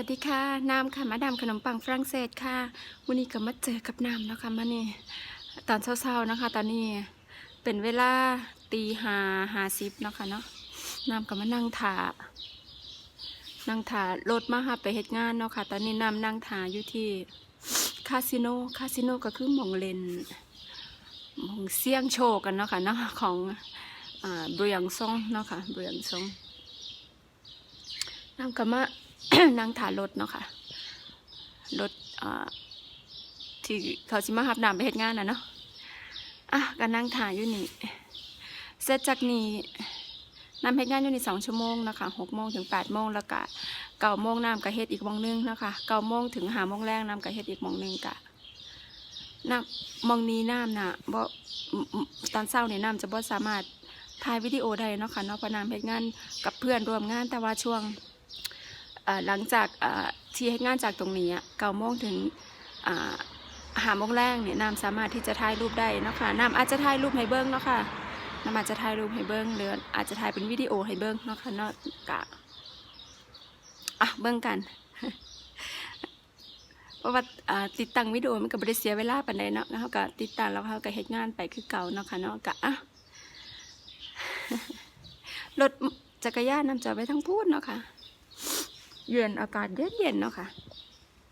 วัสดีค่ะน้ำค่ะมาดามขนมปังฝรั่งเศสค่ะวันนี้ก็มาเจอกับน้ำนะคะมานี่ตอนเช้าๆนะคะ ตอนนี้เป็นเวลาตีหาหาซิบเนะคะเนาะน้ำก็มานั่งถานั่งถารถมาหาไปเฮ็ดงานเนาะค่ะ ตอนนี้น้ำนั่งถาอยู่ที่คาสิโนคาสิโนก็คือมองเลนมองเสี่ยงโชคกันเนาะค่ะเนาะของอ่าเบรียงซงเนาะค่ะเบรียงซงน้ำก็มา นั่งถ่ารถเนาะค่ะรถที่เขาสิมาหับน้ำไปเฮ็ดงานนะเนาะอะก็นั่งถ่ายอยู่นี่เสร็จจากนี้น้ำเฮ็ดงานอยู่นี่สองชั่วโมงนะคะหกโมงถึงแปดโมงแล้วก็เก้าโมงน้ำก็เฮ็ดอีกมองนึงนะคะเก้าโมงถึงหาโมงแรงน้ำก็เฮ็ดอีกมองนึงกะน้ำมองนี้น้ำน่ะบ่ตอนเช้าเนี่ยน้ำจะบ่สามารถถ่ายวิดีโอได้เนาะค่ะเนาะเพราะน้ำเฮ็ดงานกับเพื่อนร่วมงานแต่ว่าช่วง หลังจากที่ให้งานจากตรงนี้เก้าโมงถึงหาโมงแรกเนี่ยน้ำสามารถที่จะถ่ายรูปได้นะคะน้ำอาจจะถ่ายรูปให้เบิ้งเนาะค่ะน้ำอาจจะถ่ายรูปให้เบิ้งหรืออาจจะถ่ายเป็นวิดีโอให้เบิ้งเนาะค่ะเนาะกะอะเบิ้งกันเพราะว่าอ่าติดตั้งวิดีโอมันก็บ่ได้เสียเวลาปานใดเนาะแล้วเขาก็ติดตั้งแล้วเขาก็เฮ็ดงานไปคือเก่าเนาะค่ะเนาะกะอะรถจักรยานนำจอดไว้ทั้งพูดเนาะค่ะ เย็นอากาศเย็นเย็นๆเนาะค่ะ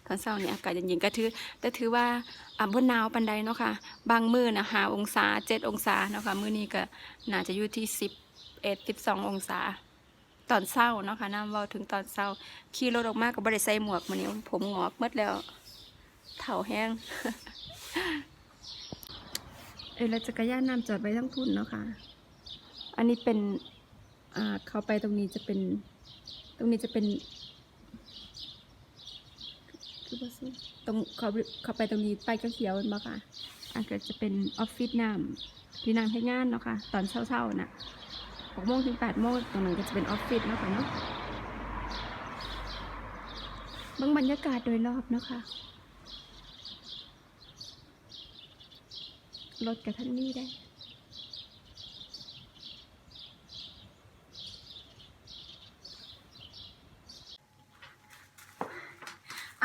ตอนเช้านี่อากาศเย็นๆก็ถือแต่ถือว่าอ่าบนหนาวปันใดเนาะค่ะ บางมื้อนะหาองศาเจ็ดองศาเนาะค่ะมื้อนี้ก็น่าจะอยู่ที่สิบเอ็ดสิบสององศา ตอนเช้าเนาะค่ะน้ำเว้าถึงตอนเช้าขี่รถออกมาก็บ่ได้ใส่หมวกมื้อนี้ผมงอกหมดแล้วเถ่าแห้งเออแล้วจักรยานน้ำจอดไว้ทั้งพุ่นเนาะค่ะ อันนี้เป็น อ่า เข้าไปตรงนี้จะเป็น ตรงนี้จะเป็น่าสิตรงเขาเขาไปตรงนี้ไปก็เขียวเห็นบ่ค่ะอันก็จะเป็นออฟฟิศน้ำที่นางให้งานเนาะค่ะ ตอนเช้าๆน่ะหกโมงถึงแปดโมงตรงนั้นก็จะเป็นออฟฟิศเนาะค่ะเนาะบางบรรยากาศโดยรอบเนาะค่ะรถกับท่านนี้ได้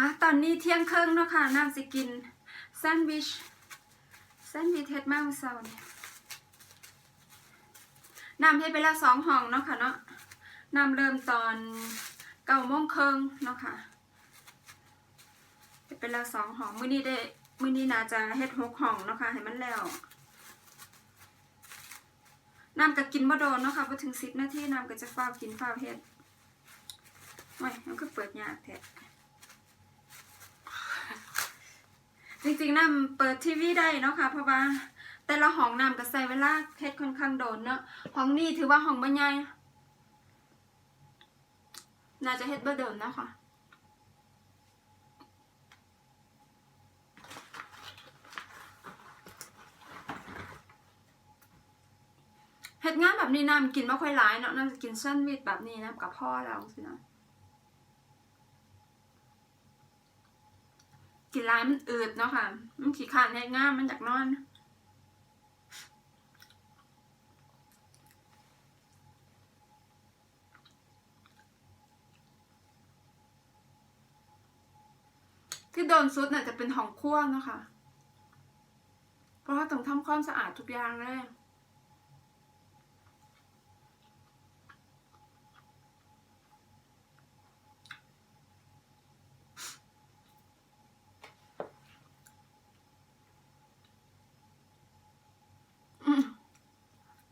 อะตอนนี้เที่ยงครึ่งเนาะค่ะน้ำสิกินแซนด์วิชแซนด์วิชเฮ็ดมาเมื่อเช้าเนี่ยน้ำเฮ็ดไปแล้วสองห้องเนาะค่ะเนาะน้ำเริ่มตอนเก้าโมงครึ่งเนาะค่ะเฮ็ดไปแล้วสองห้องมื้อนี้ได้มื้อนี้น่าจะเฮ็ดหกห้องเนาะค่ะให้มันแล้วน้ำก็กินบ่โดนเนาะค่ะบ่ถึงสิบนาทีน้ำก็จะฟ้าวกินฟ้าวเฮ็ดโอ้ยมันก็เปิดยากแท้ จริงๆน้ำเปิดทีวีได้เนาะค่ะเพราะว่าแต่ละห้องน้ำก็ใส่เวลาเฮ็ดค่อนข้างโดนเนาะห้องนี้ถือว่าห้องบ่ใหญ่น่าจะเฮ็ดบ่เดิมนะค่ะเฮ็ดงานแบบนี้น้ำกินไม่ค่อยหลายเนาะน้ำจะกินแซนด์วิชแบบนี้นะกับพ่อแล้วสินะ กินร้ายมันอืดเนาะค่ะ มันขี้ขาดง่ายง่ายมันจากนอน ที่โดนซุดเนี่ยจะเป็นห้องครัวเนาะคะเพราะว่าต้องทำความสะอาดทุกอย่างเลย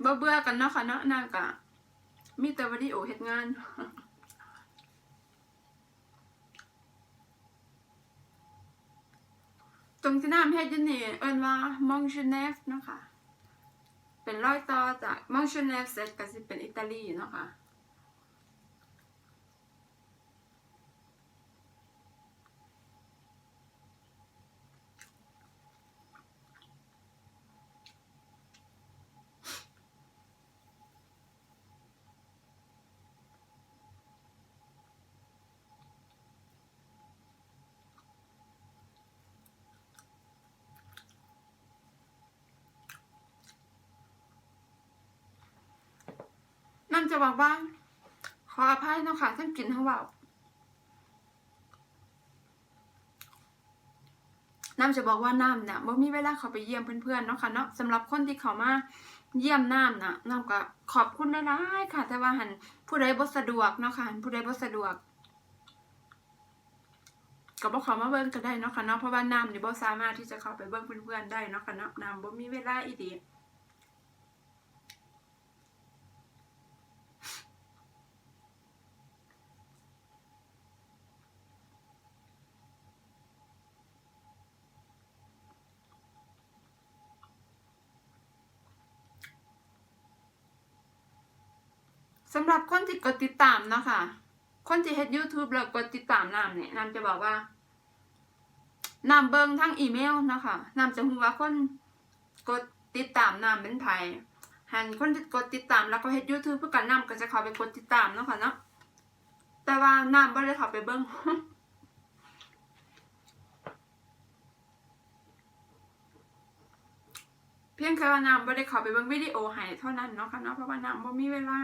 บ่เบื่อกันเนาะค่ะเนาะนางกะ มีแต่วิดีโอเฮ็ดงานตรงที่น้ำเฮ็ดอยู่นี่เอิ้นว่ามองชูเนฟเนาะค่ะ เป็นรอยต่อจากมองชูเนฟเสร็จก็สิเป็นอิตาลีเนาะค่ะ นั่จะบอกว่า ขออภัยนะคะท่านกินทั้งว่าน้ำจะบอกว่าน้ำเนี่ยบ่มีเวลาเขาไปเยี่ยมเพื่อนๆเนาะค่ะเนาะสำหรับคนที่เขามาเยี่ยมน้ำนะน้ำก็ขอบคุณได้ร้ายค่ะ แต่ว่าหันผู้ใดบ่สะดวกเนาะค่ะหันผู้ใดบ่สะดวกก็บ่เขามาเบิ่งก็ได้เนาะค่ะเนาะเพราะว่าน้ำนี่บ่สามารถที่จะเข้าไปเบิ่งเพื่อนๆได้เนาะค่ะเนาะน้ำบ่มีเวลาอีกที สำหรับคนที่กดติดตามเนาะค่ะ คนที่เฮ็ด YouTube แล้วกดติดตามนามเนี่ยนามจะบอกว่านามเบิงทั้งอีเมลเนาะค่ะนามจะรู้ว่าคนกดติดตามนามเป็นไผหันคนที่กดติดตามแล้วก็เฮ็ด YouTube เพื่อกันนามก็จะเข้าไปกดติดตามเนาะค่ะเนาะแต่ว่านามบ่ได้เข้าไปเบิ่งเพียงแค่ว่านามบ่ได้เข้าไปเบิ่งวิดีโอให้เท่านั้นเนาะค่ะเนาะเพราะว่านามบ่มีเวลา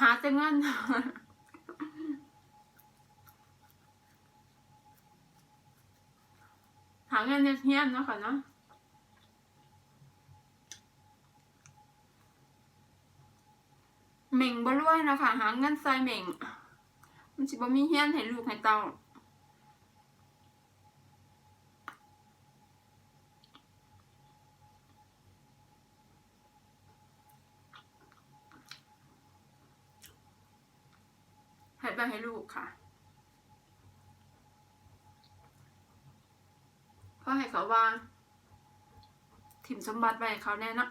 หาแต่เงินหาเงินเฮียนๆเนาะค่ะเนาะเหม่งบ่รวยนะคะหาเงินใส่เหม่ง มันสิบ่มีเฮียนให้ลูกให้เต้า ให้ไปให้ลูกค่ะ เพราะให้เขาวางถิ่มสมบัติไปให้เขาแน่นะ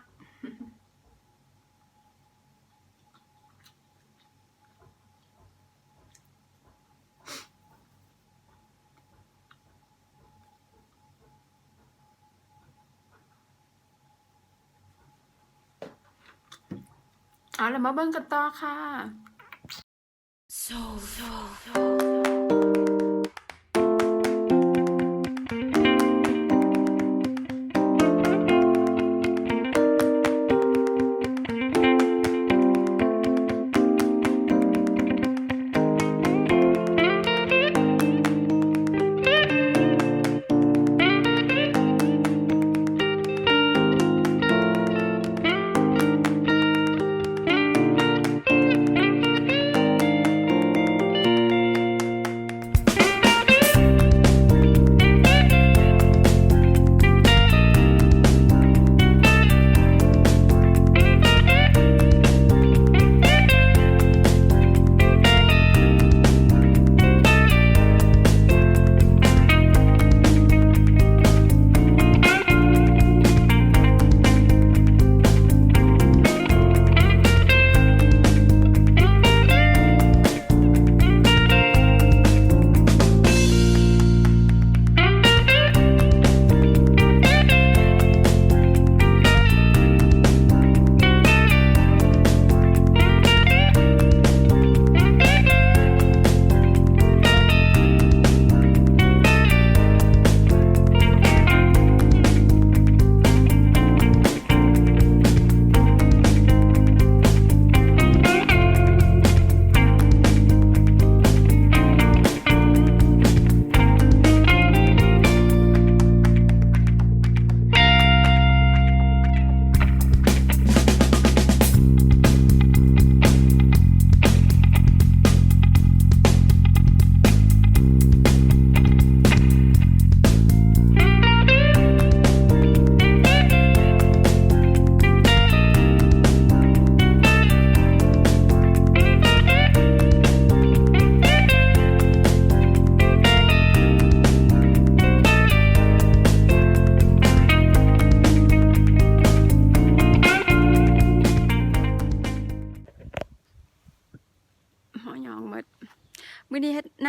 เอาแล้วมาเบิ่งกันต่อค่ะ So, so, so.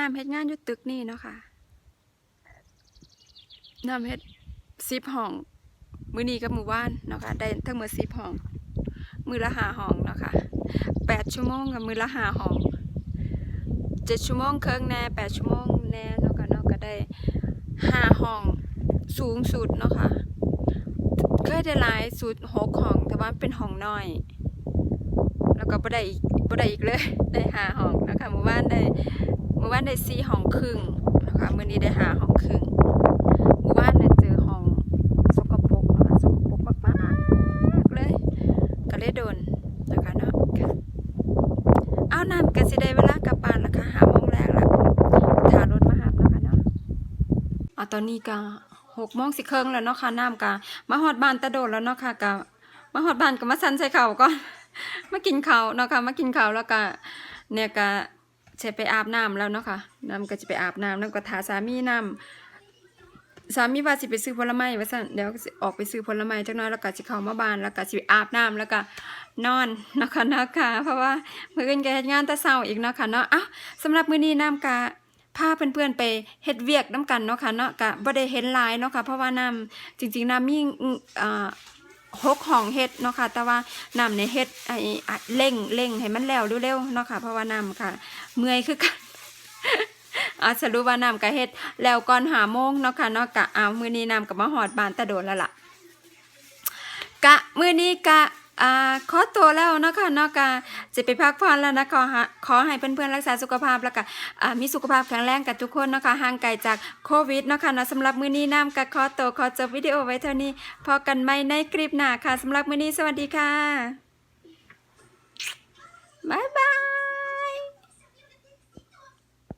ำเฮ็ดงานอยู่ตึกนี่เนาะค่ะน้ำเฮ็ด10ห้อง มือนี้กับมื้อวานเนาะค่ะ ได้ทั้งหมด10ห้อง มือละห้าห้องเนาะค่ะ8ชั่วโมงกับมือละห้าห้อง7ชั่วโมงเครึ่องแน่8ชั่วโมงแน่เนาะค่ะเนาะก็ได้ห้าห้องสูงสุดเนาะค่ะเคยได้หลายสุดหกห้องแต่ว่าเป็นห้องน้อย แล้วก็บ่ได้อีกบ่ได้อีกเลยได้หาห้องนะคะเมื่อวานได้ เมื่อวานได้สี่ห้องครึ่งนะคะมื้อนี้ได้หาห้องครึ่งเมื่อวานเนี่ยเจอห้องสกปรกนะคะสกปรกมากๆเลยก็เลยโดนนะคะเนาะเอาน้ำก็สิได้เวลากลับบ้านแล้วค่ะหาโมงแรกแล้วถ่ารถมาหับนะคะเนาะอะตอนนี้ก็หกโมงสิครึ่งแล้วเนาะค่ะน้ำก็มาฮอดบ้านตะโดดแล้วเนาะค่ะก็มาฮอดบ้านก็มาสันใส่เข่าก่อนมากินข้าวเนาะค่ะมากินข้าวแล้วก็เนี่ยก็ จะไปอาบน้ำแล้วเนาะค่ะน้ำก็จะไปอาบน้ำน้ำก็ทาสามีน้ำสามีว่าสิไปซื้อผลไม้ว่าสั่นเดี๋ยวออกไปซื้อผลไม้จักน้อยแล้วก็สิเข้ามาบ้านแล้วก็สิไปอาบน้ำแล้วก็นอนเนาะค่ะเนาะค่ะเพราะว่าเมื้ออื่นก็เฮ็ดงานต่เช้าอีกเนาะค่ะเนาะอะสำหรับมื้อนี้น้ำกะพาเพื่อนๆไปเฮ็ดเวียกน้ำกันเนาะค่ะเนาะกะบ่ได้เห็นลายเนาะค่ะเพราะว่าน้ำจริงๆน้ำมีอ่า หกห้องเฮ็ดเนาะค่ะ แต่ว่าน้ำในเฮ็ดไอ้เร่งเร่งให้มันแล้วเร็วๆเนาะค่ะ เพราะว่าน้ำค่ะ เมื่อยคือกันอาสรุปว่าน้ำก็เฮ็ดแล้วก่อนหาโมงเนาะค่ะเนาะกะเอามือนี้น้ำกับมาหอดบานตะโดนแล้วล่ะกะมือนี้กะ ขอตัวแล้วนะคะนาะกะจะไปพักผ่อนแล้วนะขอขอให้เพื่อนๆรักษาสุขภาพแล้วก็มีสุขภาพแข็งแรงกันทุกคนนะคะห่างไกลจากโควิดนะคะนะสำหรับมื้อนี้น้ำกะขอตัวขอจบวิดีโอไว้เท่านี้พอกันใหม่ในคลิปหน้าค่ะสำหรับมื้อนี้สวัสดีค่ะบ๊ายบาย